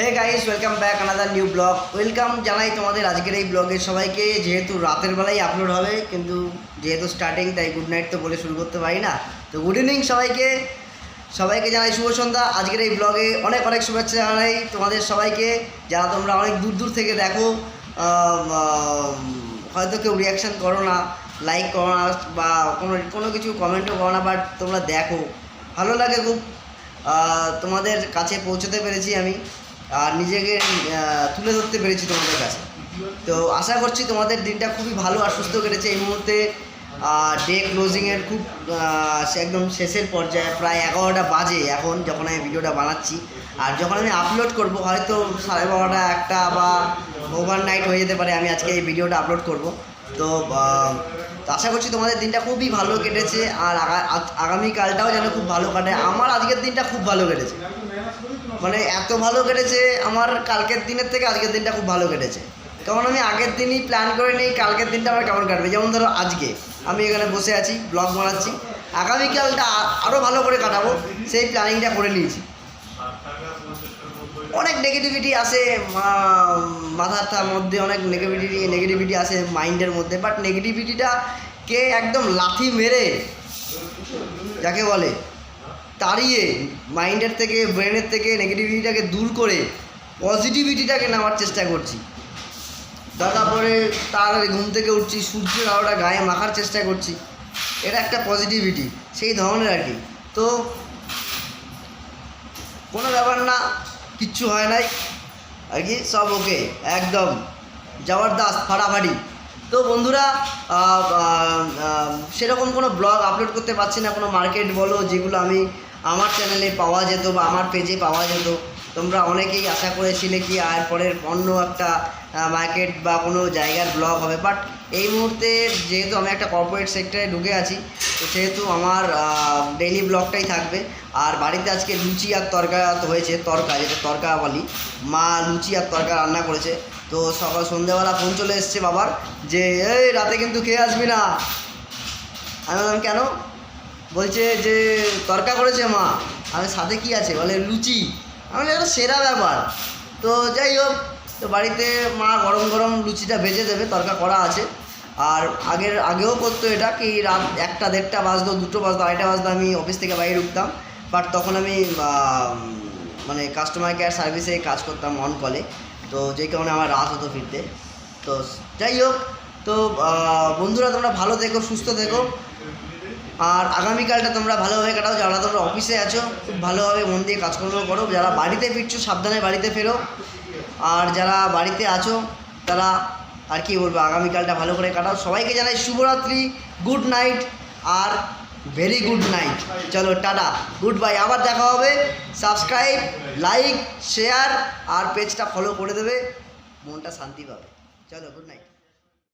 Hey guys welcome back another new blog welcome জানাই তোমাদের আজকের এই ব্লগে সবাইকে। যেহেতু রাতের বেলায় আপলোড হবে, কিন্তু যেহেতু স্টার্টিং তাই গুড নাইট তো বলে শুরু করতে পারি না। তো গুড ইভিনিং সবাইকে। সবাইকে জানাই শুভ সন্ধ্যা। আজকের এই ব্লগে অনেক অনেক শুভেচ্ছা জানাই তোমাদের সবাইকে। যারা তোমরা অনেক দূর দূর থেকে দেখো হয়তো কেউ রিয়াকশান করো না লাইক করো না, বা কোনো কোনো কিছু কমেন্টও করো না বাট তোমরা দেখো। ভালো লাগে খুব। তোমাদের কাছে পৌঁছতে পেরেছি আমি। আর নিজেকে তুলে ধরতে পেরেছি তোমাদের কাছে। তো আশা করছি তোমাদের দিনটা খুবই ভালো আর সুস্থ কেটেছে। এই মুহূর্তে ডে ক্লোজিংয়ের খুব একদম শেষের পর্যায়ে প্রায় এগারোটা বাজে এখন যখন আমি ভিডিওটা বানাচ্ছি। আর যখন আমি আপলোড করব, হয়তো সাড়ে বারোটা একটা বা ওভার নাইট হয়ে যেতে পারে, আমি আজকে এই ভিডিওটা আপলোড করব। তো আশা করছি তোমাদের দিনটা খুবই ভালো কেটেছে, আর আগামীকালটাও যেন খুব ভালো কাটে। আমার আজকের দিনটা খুব ভালো কেটেছে। মানে এত ভালো কেটেছে, আমার কালকের দিনের থেকে আজকের দিনটা খুব ভালো কেটেছে। কারণ আমি আগের দিনই প্ল্যান করে নিই, কালকের দিনটা আমার কেমন কাটবে? যেমন ধরো আজকে, আমি এখানে বসে আছি ব্লগ বানাচ্ছি। আগামীকালটা আরও ভালো করে কাটাবো, সেই প্ল্যানিংটা করে নিয়েছি। অনেক নেগেটিভিটি মা- মাথার মধ্যে অনেক নেগেটিভিটি নেগেটিভিটি আসে মাইন্ডের মধ্যে বাট নেগেটিভিটিটা কে একদম লাথি মেরে, যাকে বলে, তাড়িয়ে মাইন্ডের থেকে ব্রেনের থেকে নেগেটিভিটিটাকে দূর করে পজিটিভিটিটাকে নেওয়ার চেষ্টা করছি। তারপরে তাড়াতাড়ি ঘুম থেকে উঠছি, সূর্যের আলোটা গায়ে মাখার চেষ্টা করছি। এটা একটা পজিটিভিটি সেই ধরনের আর কি। তো কোনো ব্যাপার না কিচ্ছু হয় নাই। আর কি? সব ওকে, একদম জবরদস্ত ফাটাফাটি। তো বন্ধুরা সেরকম কোনো ব্লগ আপলোড করতে পারছি না। কোনো মার্কেট বলো, যেগুলো আমি আমার চ্যানেলে পাওয়া যেত বা আমার পেজে পাওয়া যেত। তোমরা অনেকেই আশা করেছিলে কি আর পরের অন্য একটা মার্কেট বা কোনো জায়গার ব্লগ হবে। বাট এই মুহূর্তে যেহেতু আমি একটা কর্পোরেট সেক্টরে ঢুকে আছি, তো সেহেতু আমার ডেইলি ব্লগটাই থাকবে। আর বাড়িতে আজকে লুচি আর তরকা হয়েছে, তরকা, যেটা তরকা বলি। মা লুচি আর তরকা রান্না করেছে। তো সকাল সন্ধ্যেবেলা ফোন চলে এসছে বাবার যে, এই, রাতে কিন্তু খেয়ে আসবি না। আমি বললাম, কেন? বলছে যে, তরকা করেছে মা। আমি সাথে কি আছে? বলে, লুচি। আমি বলি, এটা সেরা ব্যাপার। তো যাই হোক তো বাড়িতে মা গরম গরম লুচিটা ভেজে দেবে তরকা করা আছে। আর আগের আগেও করতো এটা কি রাত একটা দেড়টা বাজতো দুটো বাজতো আড়াইটা বাজতো আমি অফিস থেকে বাইরে ঢুকতাম বাট তখন আমি মানে কাস্টমার কেয়ার সার্ভিসে কাজ করতাম অন কলে তো যে কারণে আমার রাত হতো ফিরতে। তো যাই হোক তো বন্ধুরা তোমরা ভালো থেকো সুস্থ থেকো। আর আগামীকালটা তোমরা ভালোভাবে কাটাও, যারা তোমরা অফিসে আছো, খুব ভালোভাবে মন দিয়ে কাজকর্ম করো। যারা বাড়িতে ফিরছো, সাবধানে বাড়িতে ফেরো। আর যারা বাড়িতে আছো, তারা আর কি বলব, আগামীকালটা ভালো করে কাটাও। সবাইকে জানাই শুভরাত্রি গুড নাইট আর ভেরি গুড নাইট চলো, টাটা গুড বাই আবার দেখা হবে। সাবস্ক্রাইব লাইক শেয়ার আর পেজটা ফলো করে দেবে। মনটা শান্তি পাবে। চলো গুড নাইট